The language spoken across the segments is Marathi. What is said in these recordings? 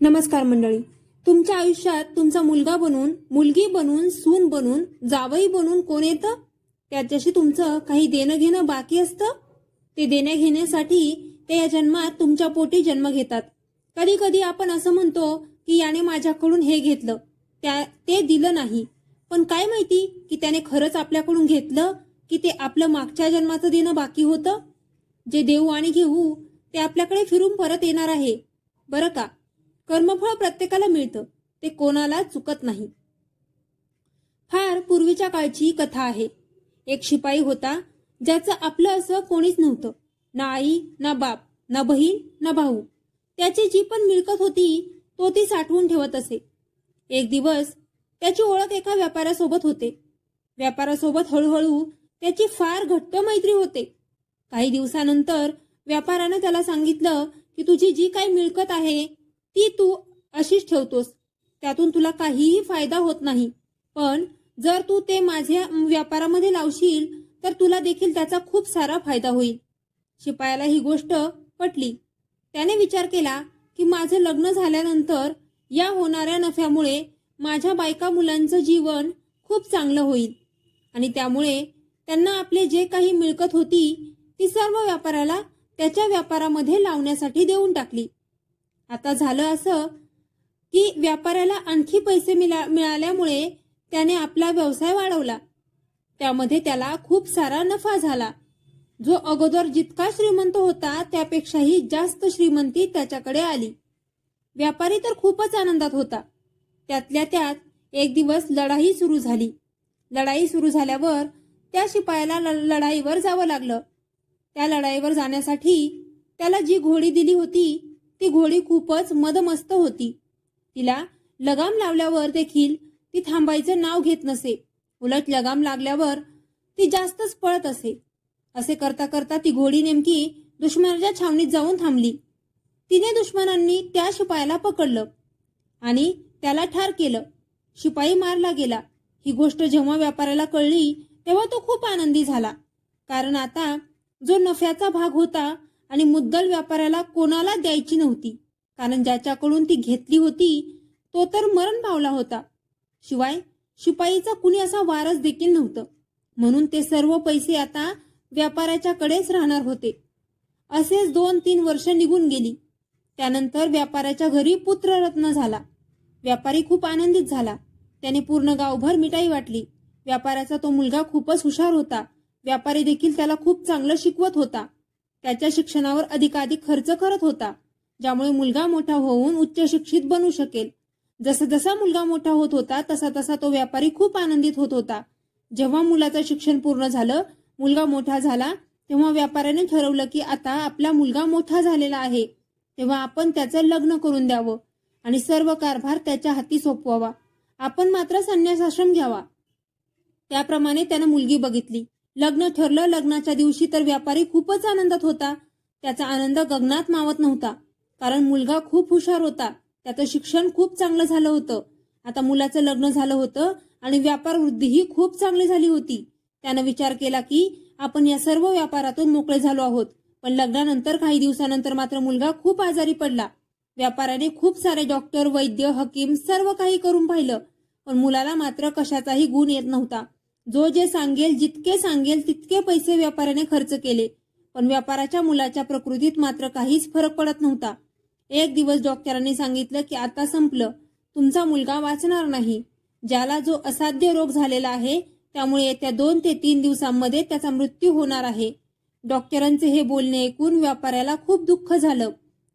नमस्कार मंडळी. तुमच्या आयुष्यात तुमचा मुलगा बनून मुलगी बनून सून बनून जावई बनून कोण येतं? त्याच्याशी तुमचं काही देणं घेणं बाकी असतं? ते देण्या घेण्यासाठी ते या जन्मात तुमच्या पोटी जन्म घेतात. कधी कधी आपण असं म्हणतो की याने माझ्याकडून हे घेतलं. त्या ते दिलं नाही. पण काय माहिती की त्याने खरंच आपल्याकडून घेतलं की ते आपलं मागच्या जन्माचं देणं बाकी होतं? जे देऊ आणि घेऊ ते आपल्याकडे फिरून परत येणार आहे. बरं का? कर्मफळ प्रत्येकाला मिळतं. ते कोणाला चुकत नाही. फार पूर्वीच्या काळची कथा आहे. एक शिपाई होता ज्याचं आपलं असं कोणीच नव्हतं. ना आई ना बाप ना बहीण ना भाऊ. त्याची जी पण मिळकत होती तो ती साठवून ठेवत असे. एक दिवस त्याची ओळख एका व्यापाऱ्यासोबत होते. व्यापाऱ्यासोबत हळूहळू त्याची फार घट्ट मैत्री होते. काही दिवसानंतर व्यापाऱ्यानं त्याला सांगितलं की तुझी जी काही मिळकत आहे ती तू अशीच ठेवतोस. त्यातून तुला काहीही फायदा होत नाही. पण जर तू ते माझ्या व्यापारामध्ये लावशील तर तुला देखील त्याचा खूप सारा फायदा होईल. शिपायाला ही गोष्ट पटली. त्याने विचार केला की माझं लग्न झाल्यानंतर या होणाऱ्या नफ्यामुळे माझ्या बायका मुलांचं जीवन खूप चांगलं होईल. आणि त्यामुळे त्यांना आपले जे काही मिळकत होती ती सर्व व्यापाराला त्याच्या व्यापारामध्ये लावण्यासाठी देऊन टाकली. आता झालं असं की व्यापाऱ्याला आणखी पैसे मिळा मिळाल्यामुळे त्याने आपला व्यवसाय वाढवला. त्यामध्ये त्याला खूप सारा नफा झाला. जो अगोदर जितका श्रीमंत होता त्यापेक्षाही जास्त श्रीमंती त्याच्याकडे आली. व्यापारी तर खूपच आनंदात होता. त्यातल्या त्यात एक दिवस लढाई सुरू झाली. लढाई सुरू झाल्यावर त्या शिपायाला ल- लढाईवर जावं लागलं. त्या लढाईवर जाण्यासाठी त्याला जी घोडी दिली होती ती घोडी खूपच मदमस्त होती. तिला लगाम लावल्यावर देखील ती थांबायचं नाव घेत नसे. उलट लगाम लागल्यावर ती जास्तच पळत असे. असे करता करता ती घोडी नेमकी दुश्मनाच्या छावणीत जाऊन थांबली. तिने दुश्मनांनी त्या शिपायाला पकडलं आणि त्याला ठार केलं. शिपाई मारला गेला. ही गोष्ट जेव्हा व्यापाऱ्याला कळली तेव्हा तो खूप आनंदी झाला. कारण आता जो नफ्याचा भाग होता आणि मुद्दल व्यापाऱ्याला कोणाला द्यायची नव्हती. कारण ज्याच्याकडून ती घेतली होती तो तर मरण पावला होता. शिवाय शिपाईचा कुणी असा वारस देखील नव्हतं. म्हणून ते सर्व पैसे आता व्यापाऱ्याच्याकडेच राहणार होते. असेच दोन तीन वर्ष निघून गेली. त्यानंतर व्यापाऱ्याच्या घरी पुत्ररत्न झाला. व्यापारी खूप आनंदित झाला. त्याने पूर्ण गावभर मिठाई वाटली. व्यापाऱ्याचा तो मुलगा खूपच हुशार होता. व्यापारी देखील त्याला खूप चांगलं शिकवत होता. त्याच्या शिक्षणावर अधिकाधिक खर्च करत होता ज्यामुळे मुलगा मोठा होऊन उच्च शिक्षित बनू शकेल. जसा जसा मुलगा मोठा होत होता तसा तसा तो व्यापारी खूप आनंदित होत होता. जेव्हा मुलाचं शिक्षण पूर्ण झालं मुलगा मोठा झाला तेव्हा व्यापाऱ्याने ठरवलं की आता आपला मुलगा मोठा झालेला आहे. तेव्हा आपण त्याचं लग्न करून द्यावं आणि सर्व कारभार त्याच्या हाती सोपवावा. आपण मात्र संन्यासाश्रम घ्यावा. त्याप्रमाणे त्यानं मुलगी बघितली. लग्न ठरलं लग्नाच्या दिवशी तर व्यापारी खूपच आनंदात होता. त्याचा आनंद गगनात मावत नव्हता. कारण मुलगा खूप हुशार होता. त्याचं शिक्षण खूप चांगलं झालं होतं. आता मुलाचं लग्न झालं होतं आणि व्यापार वृद्धीही खूप चांगली झाली होती. त्यानं विचार केला की आपण या सर्व व्यापारातून मोकळे झालो आहोत. पण लग्नानंतर काही दिवसानंतर मात्र मुलगा खूप आजारी पडला. व्यापाऱ्याने खूप सारे डॉक्टर वैद्य हकीम सर्व काही करून पाहिलं. पण मुलाला मात्र कशाचाही गुण येत नव्हता. जो जे सांगेल जितके सांगेल तितके पैसे व्यापाऱ्याने खर्च केले. पण व्यापाराच्या मुलाच्या प्रकृतीत मात्र काहीच फरक पडत नव्हता. एक दिवस डॉक्टरांनी सांगितलं की आता संपलं. तुमचा मुलगा वाचणार नाही. ज्याला जो असाध्य रोग झालेला आहे त्यामुळे येत्या दोन ते तीन दिवसांमध्ये त्याचा मृत्यू होणार आहे. डॉक्टरांचे हे बोलणे ऐकून व्यापाऱ्याला खूप दुःख झालं.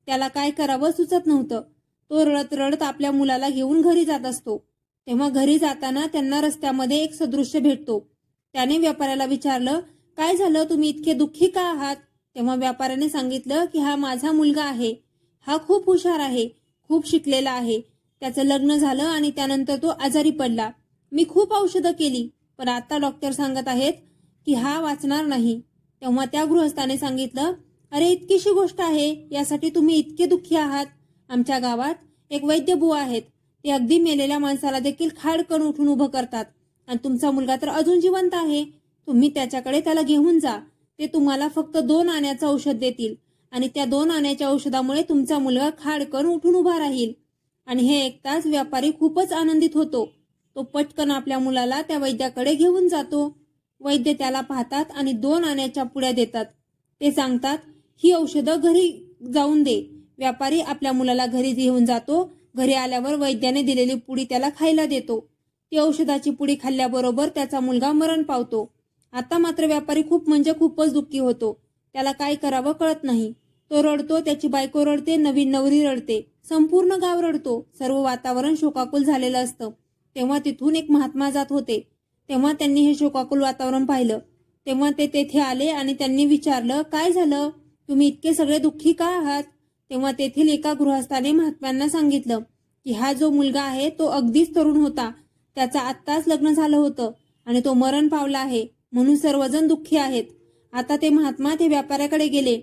त्याला काय करावं सुचत नव्हतं. तो रडत रडत आपल्या मुलाला घेऊन घरी जात असतो. तेव्हा घरी जाताना त्यांना रस्त्यामध्ये एक सदृश्य भेटतो. त्याने व्यापाऱ्याला विचारलं काय झालं? तुम्ही इतके दुःखी का आहात? तेव्हा व्यापाऱ्याने सांगितलं की हा माझा मुलगा आहे. हा खूप हुशार आहे खूप शिकलेला आहे. त्याचं लग्न झालं आणि त्यानंतर तो आजारी पडला. मी खूप औषधं केली पण आता डॉक्टर सांगत आहेत की हा वाचणार नाही. तेव्हा त्या गृहस्थाने सांगितलं अरे इतकीशी गोष्ट आहे. यासाठी तुम्ही इतके दुःखी आहात. आमच्या गावात एक वैद्य बुवा आहेत. ते अगदी मेलेल्या माणसाला देखील खाडकण उठून उभं करतात. आणि तुमचा मुलगा तर अजून जिवंत आहे. तुम्ही त्याच्याकडे त्याला घेऊन जा. ते तुम्हाला फक्त दोन आण्याचं औषध देतील. आणि त्या दोन आण्याच्या औषधामुळे तुमचा मुलगा खाडकन उठून उभा राहील. आणि हे ऐकताच व्यापारी खूपच आनंदित होतो. तो पटकन आपल्या मुलाला त्या वैद्याकडे घेऊन जातो. वैद्य त्याला पाहतात आणि दोन आण्याच्या पुड्या देतात. ते सांगतात ही औषधं घरी जाऊन दे. व्यापारी आपल्या मुलाला घरी घेऊन जातो घरी आल्यावर वैद्याने दिलेली पुडी त्याला खायला देतो. ती औषधाची पुडी खाल्ल्याबरोबर त्याचा मुलगा मरण पावतो. आता मात्र व्यापारी खूप म्हणजे खूपच दुःखी होतो. त्याला काय करावं कळत नाही. तो रडतो त्याची बायको रडते नवीन नवरी रडते. संपूर्ण गाव रडतो. सर्व वातावरण शोकाकुल झालेलं असतं. तेव्हा तिथून एक महात्मा जात होते. तेव्हा त्यांनी हे शोकाकुल वातावरण पाहिलं. तेव्हा ते तेथे आले आणि त्यांनी विचारलं काय झालं? तुम्ही इतके सगळे दुःखी का आहात? तेव्हा तेथील एका गृहस्थाने महात्म्यांना सांगितलं की हा जो मुलगा आहे तो अगदीच तरुण होता. त्याचा आत्ताच लग्न झालं होतं आणि तो मरण पावला आहे म्हणून सर्वजण दुःखी आहेत. आता ते महात्मा ते व्यापाऱ्याकडे गेले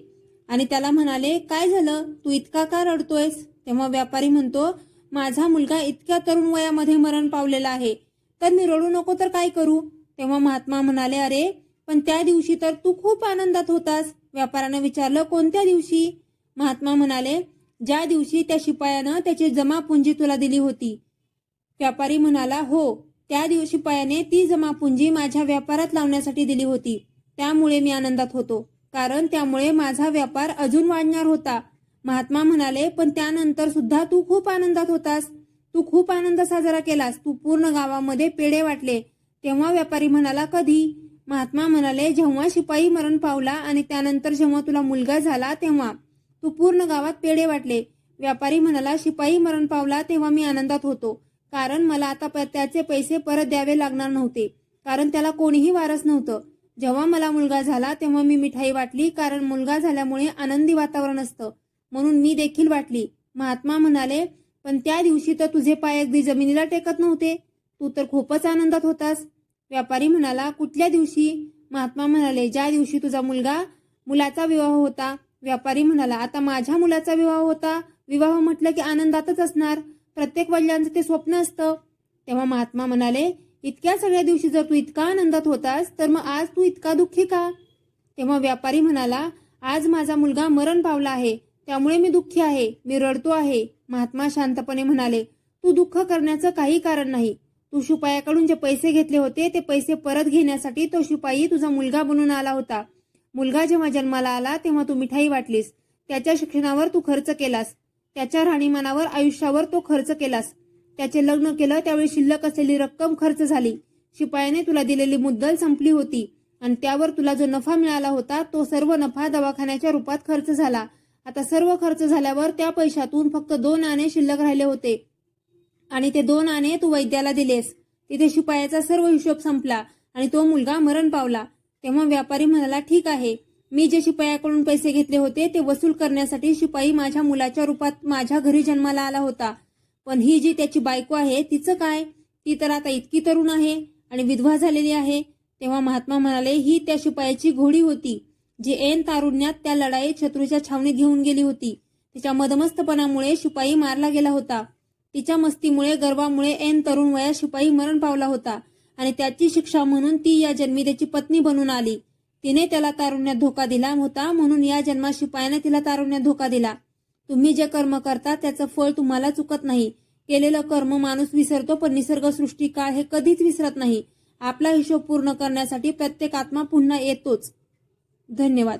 आणि त्याला म्हणाले काय झालं? तू इतका का रडतोयस? तेव्हा व्यापारी म्हणतो माझा मुलगा इतक्या तरुण वयामध्ये मरण पावलेला आहे. तर मी रडू नको तर काय करू? तेव्हा महात्मा म्हणाले अरे पण त्या दिवशी तर तू खूप आनंदात होतास. व्यापाऱ्यानं विचारलं कोणत्या दिवशी? महात्मा म्हणाले ज्या दिवशी त्या शिपायानं त्याची जमापुंजी तुला दिली होती. व्यापारी म्हणाला हो त्या दिवशी शिपायाने ती जमापुंजी माझ्या व्यापारात लावण्यासाठी दिली होती. त्यामुळे मी आनंदात होतो. कारण त्यामुळे माझा व्यापार अजून वाढणार होता. महात्मा म्हणाले पण त्यानंतर सुद्धा तू खूप आनंदात होतास. तू खूप आनंद साजरा केलास. तू पूर्ण गावामध्ये पेढे वाटले. तेव्हा व्यापारी म्हणाला कधी? महात्मा म्हणाले जेव्हा शिपाई मरण पावला आणि त्यानंतर जेव्हा तुला मुलगा झाला तेव्हा. तू पूर्ण गावात पेढे वाटले. व्यापारी म्हणाला शिपाई मरण पावला तेव्हा मी आनंदात होतो. कारण मला आता प- त्याचे पैसे परत द्यावे लागणार नव्हते. कारण त्याला कोणीही वारस नव्हतं. जेव्हा मला मुलगा झाला तेव्हा मी मिठाई वाटली. कारण मुलगा झाल्यामुळे आनंदी वातावरण असतं. म्हणून मी देखील वाटली. महात्मा म्हणाले पण त्या दिवशी तर तुझे पाय अगदी जमिनीला टेकत नव्हते. तू तर खूपच आनंदात होतास. व्यापारी म्हणाला कुठल्या दिवशी? महात्मा म्हणाले ज्या दिवशी तुझा मुलगा मुलाचा विवाह होता. व्यापारी म्हणाला आता माझ्या मुलाचा विवाह होता. विवाह म्हटलं की आनंदातच असणार. प्रत्येक वडिलांचं ते स्वप्न असतं. तेव्हा महात्मा म्हणाले इतक्या सगळ्या दिवशी जर तू इतका आनंदात होतास तर मग आज तू इतका दुःखी का? तेव्हा व्यापारी म्हणाला आज माझा मुलगा मरण पावला आहे. त्यामुळे मी दुःखी आहे. मी रडतो आहे. महात्मा शांतपणे म्हणाले तू दुःख करण्याचं काही कारण नाही. तू शिपायाकडून जे पैसे घेतले होते ते पैसे परत घेण्यासाठी तो शिपाई तुझा मुलगा बनून आला होता. मुलगा जेव्हा जन्माला आला तेव्हा तू मिठाई वाटलीस. त्याच्या शिक्षणावर तू खर्च केलास. त्याच्या राहणीमानावर आयुष्यावर तो खर्च केलास. त्याचे लग्न केलं त्यावेळी शिल्लक असलेली रक्कम खर्च झाली. शिपायाने तुला दिलेली मुद्दल संपली होती. आणि त्यावर तुला जो नफा मिळाला होता तो सर्व नफा दवाखान्याच्या रूपात खर्च झाला. आता सर्व खर्च झाल्यावर त्या पैशातून फक्त दोन आणे शिल्लक राहिले होते. आणि ते दोन आणे तू वैद्याला दिलेस. तिथे शिपायाचा सर्व हिशोब संपला आणि तो मुलगा मरण पावला. तेव्हा व्यापारी म्हणाला ठीक आहे. मी जे शिपायाकडून पैसे घेतले होते ते वसूल करण्यासाठी शिपाई माझ्या मुलाच्या रूपात माझ्या घरी जन्माला आला होता. पण ही जी त्याची बायको आहे तिचं काय? ती तर आता इतकी तरुण आहे आणि विधवा झालेली आहे. तेव्हा महात्मा म्हणाले ही त्या शिपायाची घोडी होती जी ऐन तारुण्यात त्या लढाईत शत्रूच्या छावणीत घेऊन गेली होती. तिच्या मदमस्तपणामुळे शिपाई मारला गेला होता. तिच्या मस्तीमुळे गर्वामुळे ऐन तरुण वयात शिपाई मरण पावला होता. आणि त्याची शिक्षा म्हणून ती या जन्मी त्याची पत्नी बनून आली. तिने त्याला तारुण्यात धोका दिला होता म्हणून या जन्मात शिपायाने तिला तारुण्यात धोका दिला. तुम्ही जे कर्म करता त्याचं फळ तुम्हाला चुकत नाही. केलेलं कर्म माणूस विसरतो पण निसर्ग सृष्टी काळ हे कधीच विसरत नाही. आपला हिशोब पूर्ण करण्यासाठी प्रत्येक आत्मा पुन्हा येतोच. धन्यवाद.